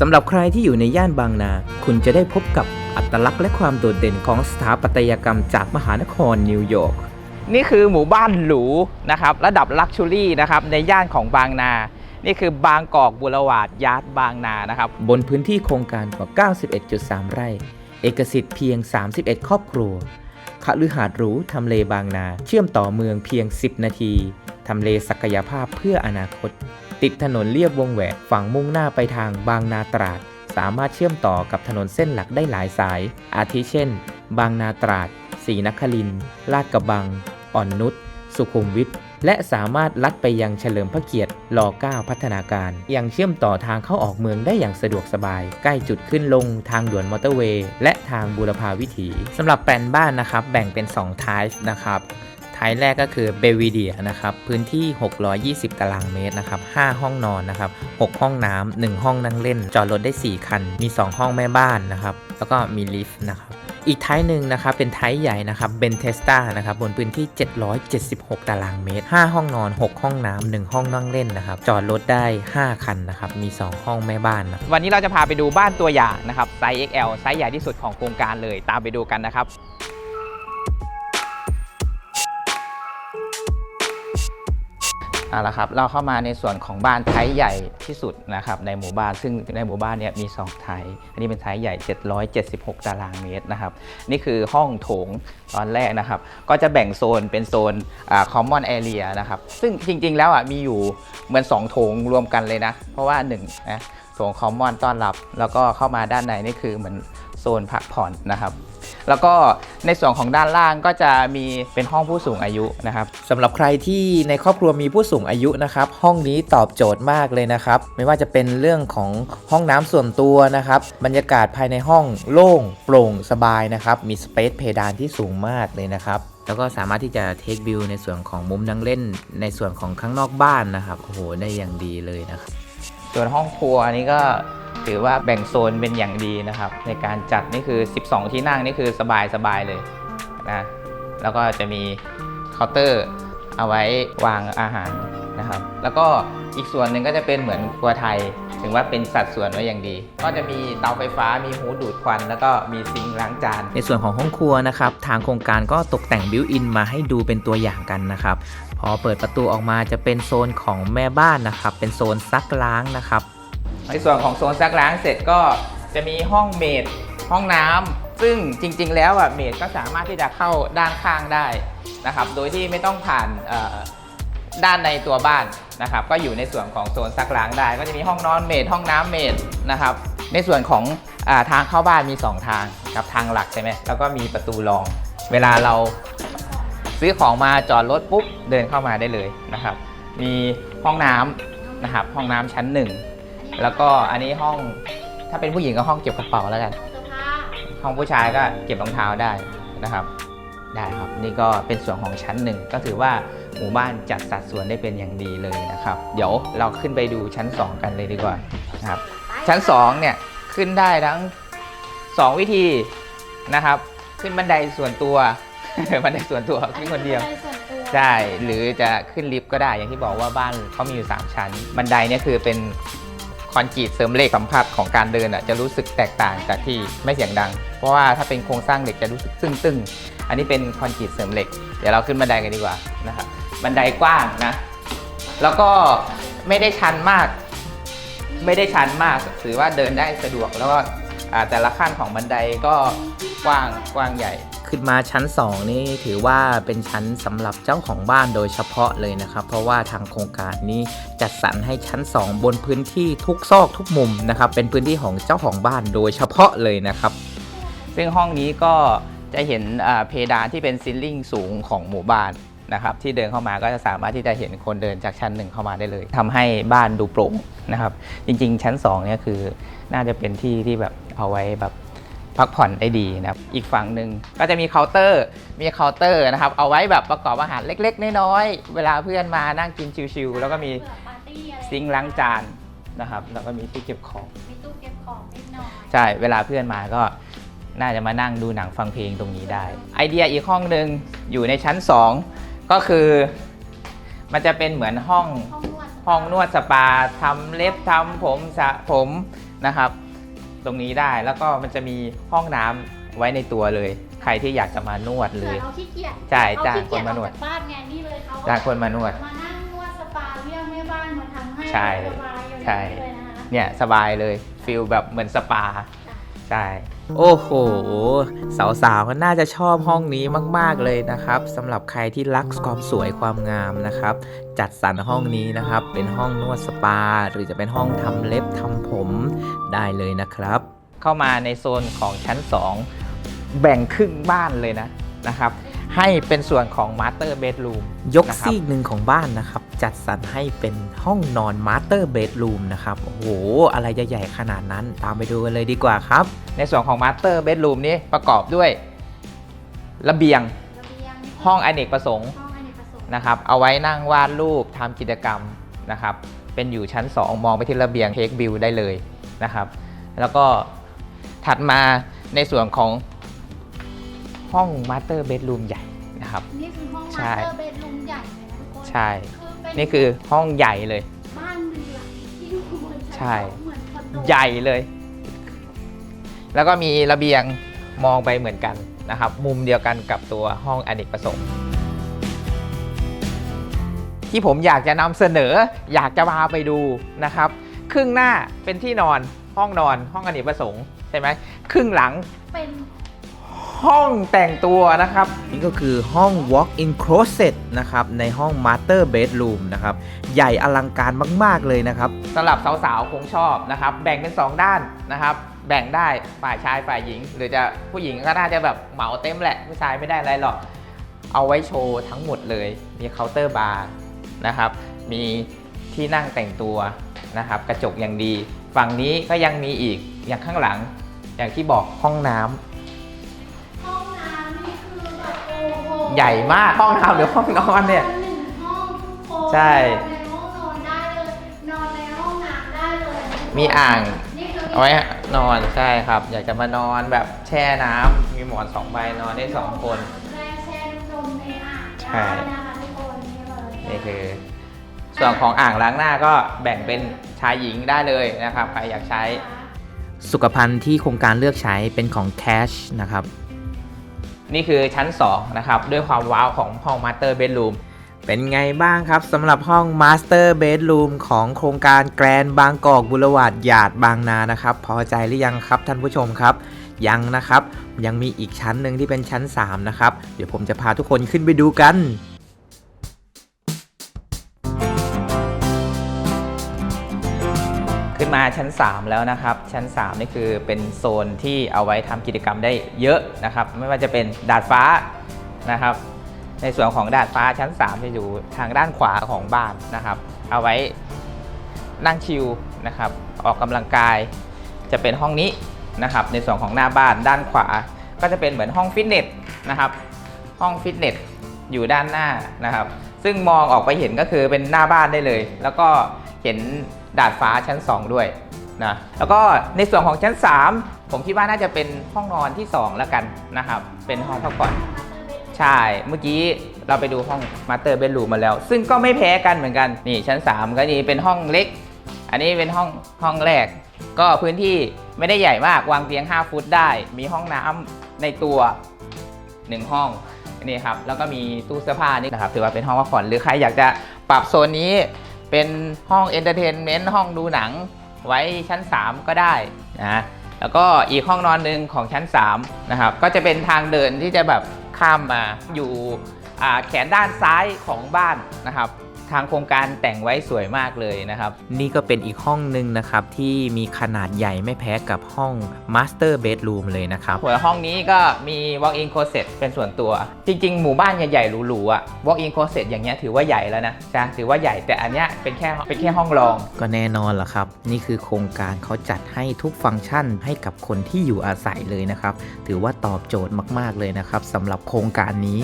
สำหรับใครที่อยู่ในย่านบางนา คุณจะได้พบกับอัตลักษณ์และความโดดเด่นของสถาปัตยกรรมจากมหานครนิวยอร์ก นี่คือหมู่บ้านหรูนะครับระดับลักชัวรี่นะครับในย่านของบางนา นี่คือบางกอกบุรวาดยาร์ดบางนานะครับบนพื้นที่โครงการกว่า 91.3 ไร่ เอกสิทธิ์เพียง 31 ครอบครัวคฤหาสน์หรูทำเลบางนา เชื่อมต่อเมืองเพียง 10 นาทีทำเลศักยภาพเพื่ออนาคต ติดถนนเลียบวงแหวนฝั่งมุ่งหน้าไปทางบางนาตราด สามารถเชื่อมต่อกับถนนเส้นหลักได้หลายสาย อาทิเช่น บางนาตราดศรีนครินลาดกระบัง อ่อนนุชสุขุมวิทและสามารถลัดไปยังเฉลิมพระเกียรติร9พัฒนาการ ยังเชื่อมต่อทางเข้าออกเมืองได้อย่างสะดวกสบาย ใกล้จุดขึ้นลงทางด่วนมอเตอร์เวย์ และทางบูรพาวิถีสำหรับแปลนบ้านนะครับ แบ่งเป็น2 type นะครับ ไทป์แรกก็คือเบวิเดียนะครับพื้นที่ 620 ตารางเมตรนะครับ5ห้องนอนนะครับ6ห้องน้ำ1ห้องนั่งเล่น จอดรถได้ 4 คัน มี 2 ห้องแม่บ้านนะครับแล้วก็มีลิฟต์นะครับอีกไทป์หนึ่งนะครับเป็นไทป์ใหญ่นะครับเบนเทสตานะครับบนพื้นที่ 776 ตารางเมตร 5 ห้องนอน 6 ห้องน้ำ1ห้องนั่งเล่นนะครับจอดรถได้ 5 คันนะครับมี 2 ห้องแม่บ้านนะวันนี้เราจะพาไปดูบ้านตัวอย่างนะครับไซส์ XL ไซส์ใหญ่ที่สุดของโครงการเลยตามไปดูกันนะครับ เอาละครับเราเข้ามาในส่วนของบ้านไทยใหญ่ที่สุดนะครับในหมู่บ้านซึ่งในหมู่บ้านเนี่ยมี 2 ไทย อันนี้เป็นไทยใหญ่ 776 ตารางเมตรนะครับนี่คือห้องโถงตอนแรกนะครับ ก็จะแบ่งโซนเป็นโซนอ่า common area นะครับซึ่งจริง ๆ แล้วอะมีอยู่เหมือน 2 โถงรวมกันเลยนะ เพราะว่า1นะโถง common ต้อนรับ แล้วก็เข้ามาด้านในนี่คือเหมือนโซนพักผ่อนนะครับ แล้วก็ในส่วนของด้านล่างก็จะมีเป็นห้องผู้สูงอายุนะครับสำหรับใครที่ในครอบครัวมีผู้สูงอายุนะครับ ห้องนี้ตอบโจทย์มากเลยนะครับ ไม่ว่าจะเป็นเรื่องของห้องน้ำส่วนตัวนะครับ บรรยากาศภายในห้องโล่งโปร่งสบายนะครับ มีสเปซเพดานที่สูงมากเลยนะครับแล้วก็สามารถที่จะเทควิวในส่วนของมุมนั่งเล่นในส่วนของข้างนอกบ้านนะครับ โอ้โห ได้อย่างดีเลยนะครับ ส่วนห้องครัวอันนี้ก็ ถือว่าแบ่งโซนเป็นอย่างดีนะครับ ในการจัดนี่คือ 12 ที่นั่งนี่คือสบายสบายเลยนะแล้วก็จะมีเคาน์เตอร์เอาไว้วางอาหารนะครับ แล้วก็อีกส่วนหนึ่งก็จะเป็นเหมือนครัวไทย ถึงว่าเป็นสัดส่วนไว้อย่างดี ก็จะมีเตาไฟฟ้ามีหูดูดควัน แล้วก็มีซิงค์ล้างจาน ในส่วนของห้องครัวนะครับ ทางโครงการก็ตกแต่งบิวอินมาให้ดูเป็นตัวอย่างกันนะครับ พอเปิดประตูออกมาจะเป็นโซนของแม่บ้านนะครับ เป็นโซนซักล้างนะครับ ในส่วนของโซนซักล้างเสร็จก็จะมีห้องเมดห้องน้ำซึ่งจริง ๆ แล้วอะเมดก็สามารถที่จะเข้าด้านข้างได้นะครับ โดยที่ไม่ต้องผ่านด้านในตัวบ้านนะครับ ก็อยู่ในส่วนของโซนซักล้างได้ ก็จะมีห้องนอนเมดห้องน้ำเมดนะครับ ในส่วนของอทางเข้าบ้านมี 2 ทางกับทางหลักใช่ไหมแล้วก็มีประตูรอง เวลาเราซื้อของมาจอดรถปุ๊บเดินเข้ามาได้เลยนะครับ มีห้องน้ำนะครับห้องน้ำชั้นหนึ่ง แล้วก็อันนี้ห้องถ้าเป็นผู้หญิงก็ห้องเก็บกระเป๋าแล้วกัน ห้องผู้ชายก็เก็บรองเท้าได้นะครับ ได้ครับนี่ก็เป็นส่วนของชั้นหนึ่งก็ถือว่าหมู่บ้านจัดสัดส่วนได้เป็นอย่างดีเลยนะครับ เดี๋ยวเราขึ้นไปดูชั้น 2 กันเลยดีกว่านะครับ ชั้น2เนี่ยขึ้นได้ทั้ง 2 วิธีนะครับ ขึ้นบันไดส่วนตัว บันไดส่วนตัวขึ้นคนเดียวใช่หรือจะขึ้นลิฟต์ก็ได้อย่างที่บอกว่าบ้านเขามีอยู่ 3 ชั้น บันไดเนี่ยคือเป็นค อนกรีตเสริมเหล็กสัมผัสของการเดินอะจะรู้สึกแตกต่างจากที่ไม่เสียงดัง เพราะว่าถ้าเป็นโครงสร้างเหล็กจะรู้สึกตึงๆ อันนี้เป็นคอนกรีตเสริมเหล็ก เดี๋ยวเราขึ้นบันไดกันดีกว่านะครับบันไดกว้างนะ แล้วก็ไม่ได้ชันมาก ไม่ได้ชันมากถือว่าเดินได้สะดวกแล้วก็ แต่ละขั้นของบันไดก็กว้างกว้างใหญ่ขึ้นมาชั้น 2 นี่ถือว่าเป็นชั้นสำหรับเจ้าของบ้านโดยเฉพาะเลยนะครับ เพราะว่าทางโครงการนี้จัดสรรให้ชั้น 2 บนพื้นที่ทุกซอกทุกมุมนะครับ เป็นพื้นที่ของเจ้าของบ้านโดยเฉพาะเลยนะครับ ซึ่งห้องนี้ก็จะเห็นอ่าเพดานที่เป็นซิลลิ่งสูงของหมู่บ้านนะครับ ที่เดินเข้ามาก็จะสามารถที่จะเห็นคนเดินจากชั้นหนึ่งเข้ามาได้เลยทำให้บ้านดูโปร่งนะครับ จริง ๆ ชั้น2เนี่ยคือน่าจะเป็นที่ที่แบบ เอาไว้แบบพักผ่อนได้ดีนะครับอีกฝั่งหนึ่งก็จะมีเคาน์เตอร์ มีเคาน์เตอร์นะครับ เอาไว้แบบประกอบอาหารเล็ก ๆ น้อยๆ เวลาเพื่อนมานั่งกินชิวๆแล้วก็มีซิงค์ล้างจานนะครับ แล้วก็มีที่เก็บของ มีตู้เก็บของนิดหน่อยใช่ เวลาเพื่อนมาก็น่าจะมานั่งดูหนังฟังเพลงตรงนี้ได้ ไอเดียอีกห้องหนึ่งอยู่ในชั้น 2 ก็คือ มันจะเป็นเหมือนห้องห้องนวดห้องนวดสปาทำเล็บทำผมสระผมนะครับ ตรงนี้ได้ แล้วก็มันจะมีห้องน้ำไว้ในตัวเลย ใครที่อยากจะมานวดเลเผื่อยเราขี้เกียจจ่ายเรจ้างขี้เกียจคนมานวด ออกจกบ้านไงนี่เลยเขาจ้างคนมานวด มานั่งนวดสปาเรียกแม่บ้านมาทำให้ใช่สบายอยู่ใช่เลยนะคะ เนี่ยสบายเลยฟิลแบบเหมือนสปา ใช่ โอ้โห สาวๆน่าจะชอบห้องนี้มากๆเลยนะครับสำหรับใครที่รักความสวยความงามนะครับ จัดสรรห้องนี้นะครับ เป็นห้องนวดสปา หรือจะเป็นห้องทำเล็บทำผมได้เลยนะครับ เข้ามาในโซนของชั้น 2 แบ่งครึ่งบ้านเลยนะนะครับ ให้เป็นส่วนของมาสเตอร์เบดรูมยกนะครับซีกหนึ่งของบ้านนะครับ จัดสรรให้เป็นห้องนอนมาสเตอร์เบดรูมนะครับ โอ้โห อะไรจะใหญ่ขนาดนั้น ตามไปดูกันเลยดีกว่าครับ ในส่วนของมาสเตอร์เบดรูมนี้ประกอบด้วยระเบียงระเบียงห้องอเนกประสงค์ห้องอเนกประสงค์นะครับ เอาไว้นั่งวาดรูปทำกิจกรรมนะครับ เป็นอยู่ชั้น 2 มองไปที่ระเบียงเทคบิวได้เลยนะครับ แล้วก็ถัดมาในส่วนของ ห้องมาสเตอร์เบดรูมใหญ่นะครับ นี่คือห้องใช่มาสเตอร์เบดรูมใหญ่เลยนะทุกคนใช่ คือเป็นนี่คือห้องใหญ่เลย บ้านหนึ่งหลังที่ดูเหมือนชั้นใช่สองเหมือนคอนโดใหญ่เลย แล้วก็มีระเบียงมองไปเหมือนกันนะครับ มุมเดียวกันกับตัวห้องอเนกประสงค์ที่ผมอยากจะนำเสนออยากจะพาไปดูนะครับ ครึ่งหน้าเป็นที่นอนห้องนอนห้องอเนกประสงค์ใช่ไหมครึ่งหลังเป็น ห้องแต่งตัวนะครับ นี่ก็คือห้อง walk-in closet นะครับ ในห้อง master bedroom นะครับ ใหญ่อลังการมาก ๆ เลยนะครับสำหรับสาวๆ คงชอบนะครับ แบ่งเป็น 2 ด้านนะครับ แบ่งได้ฝ่ายชายฝ่ายหญิง หรือจะผู้หญิงก็น่าจะแบบเหมาเต็มแหละ ผู้ชายไม่ได้อะไรหรอก เอาไว้โชว์ทั้งหมดเลย มีเคาน์เตอร์บาร์นะครับ มีที่นั่งแต่งตัวนะครับ กระจกอย่างดี ฝั่งนี้ก็ยังมีอีกอย่างข้างหลัง อย่างที่บอกห้องน้ำ ใหญ่มากห้องน้ำหรือห้องนอนเนี่ยหนึ่งห้องทุกคนใช่ นอนในห้องนอนได้เลยนอนในห้องน้ำได้เลยนะมีอ่างนี่คือเอาไว้นอนใช่ครับ อยากจะมานอนแบบแช่น้ำมีหมอนสองใบนอนได้สองคนแรงแช่ลมในอ่างใช่ ได้นะคะทุกคนนี่เลยนี่คือ ส่วนของอ่างล้างหน้าก็แบ่งเป็นชายหญิงได้เลยนะครับใครอยากใช้ สุขภัณฑ์ที่โครงการเลือกใช้เป็นของ Cash นะครับ นี่คือชั้น 2 นะครับ ด้วยความว้าวของห้องมาสเตอร์เบดรูมเป็นไงบ้างครับสำหรับห้องมาสเตอร์เบดรูมของโครงการแกรนบางกอกบุรวาดหยาดบางนานะครับ พอใจหรือยังครับท่านผู้ชมครับ ยังนะครับ ยังมีอีกชั้นหนึ่งที่เป็นชั้น 3 นะครับ เดี๋ยวผมจะพาทุกคนขึ้นไปดูกัน มาชั้น 3 แล้วนะครับ ชั้น 3 นี่คือเป็นโซนที่เอาไว้ทำกิจกรรมได้เยอะนะครับ ไม่ว่าจะเป็นดาดฟ้านะครับ ในส่วนของดาดฟ้าชั้น 3 จะอยู่ทางด้านขวาของบ้านนะครับ เอาไว้นั่งชิลนะครับ ออกกำลังกายจะเป็นห้องนี้นะครับ ในส่วนของหน้าบ้านด้านขวา ก็จะเป็นเหมือนห้องฟิตเนสนะครับ ห้องฟิตเนสอยู่ด้านหน้านะครับ ซึ่งมองออกไปเห็นก็คือเป็นหน้าบ้านได้เลย แล้วก็เห็น ดาดฟ้าชั้น 2 ด้วยนะแล้วก็ในส่วนของชั้น 3 ผมคิดว่าน่าจะเป็นห้องนอนที่ 2 แล้วกันนะครับเป็นห้องพักผ่อนใช่เมื่อกี้เราไปดูห้องมาสเตอร์เบดรูมมาแล้ว ซึ่งก็ไม่แพ้กันเหมือนกันนี่ชั้น 3 ก็นี่เป็นห้องเล็ก อันนี้เป็นห้องห้องแรก ก็พื้นที่ไม่ได้ใหญ่มากวางเตียง 5 ฟุตได้ มีห้องน้ำในตัว1ห้องนี่ครับแล้วก็มีตู้เสื้อผ้านี่นะครับถือว่าเป็นห้องพักผ่อนหรือใครอยากจะปรับโซนนี้ เป็นห้องเอนเตอร์เทนเมนต์ห้องดูหนังไว้ชั้น 3 ก็ได้นะแล้วก็อีกห้องนอนหนึ่งของชั้น3นะครับก็จะเป็นทางเดินที่จะแบบข้ามมาอยู่แขนด้านซ้ายของบ้านนะครับ ทางโครงการแต่งไว้สวยมากเลยนะครับ นี่ก็เป็นอีกห้องหนึ่งนะครับ ที่มีขนาดใหญ่ไม่แพ้กับห้อง Master Bedroom เลยนะครับหัวห้องนี้ก็มี walk-in closet เป็นส่วนตัว จริง ๆ หมู่บ้านใหญ่ๆหรูๆอะ walk-in closet อย่างเงี้ยถือว่าใหญ่แล้วนะจ้ะถือว่าใหญ่แต่อันเนี้ยเป็นแค่เป็นแค่ห้องรอง ก็แน่นอนล่ะครับ นี่คือโครงการเขาจัดให้ทุกฟังก์ชันให้กับคนที่อยู่อาศัยเลยนะครับ ถือว่าตอบโจทย์มาก ๆเลยนะครับสำหรับโครงการนี้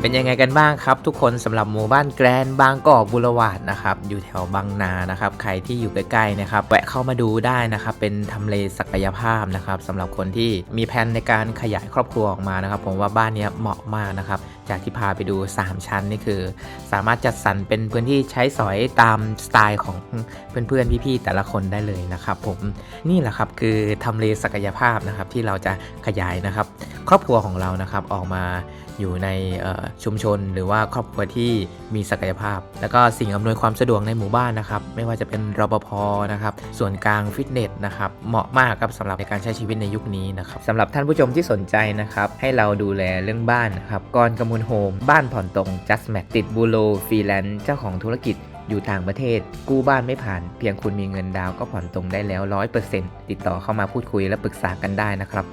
เป็นยังไงกันบ้างครับทุกคนสำหรับหมู่บ้านแกรนบางกอกบุรวาดนะครับอยู่แถวบางนานะครับใครที่อยู่ใกล้ๆนะครับแวะเข้ามาดูได้นะครับเป็นทำเลศักยภาพนะครับสำหรับคนที่มีแผนในการขยายครอบครัวออกมานะครับ ผมว่าบ้านนี้เหมาะมากนะครับ จากที่พาไปดู 3 ชั้นนี่คือ สามารถจัดสรรเป็นพื้นที่ใช้สอยตามสไตล์ของเพื่อนๆ พี่ๆ แต่ละคนได้เลยนะครับผมนี่แหละครับคือทำเลศักยภาพนะครับที่เราจะขยายนะครับ ครอบครัวของเรานะครับออกมาอยู่ในชุมชนหรือว่าครอบครัวที่มีศักยภาพ แล้วก็สิ่งอำนวยความสะดวกในหมู่บ้านนะครับ ไม่ว่าจะเป็นรปภนะครับส่วนกลางฟิตเนสนะครับเหมาะมากครับสำหรับในการใช้ชีวิตในยุคนี้นะครับสำหรับท่านผู้ชมที่สนใจนะครับให้เราดูแลเรื่องบ้านนะครับกรกมลโฮมบ้านผ่อนตรง just m a t ติดบูโรฟรีแลนซ์เจ้าของธุรกิจอยู่ต่างประเทศ กู้บ้านไม่ผ่าน เพียงคุณมีเงินดาวก็ผ่อนตรงได้แล้ว 100%ติดต่อเข้ามาพูดคุยและปรึกษากันได้นะครับ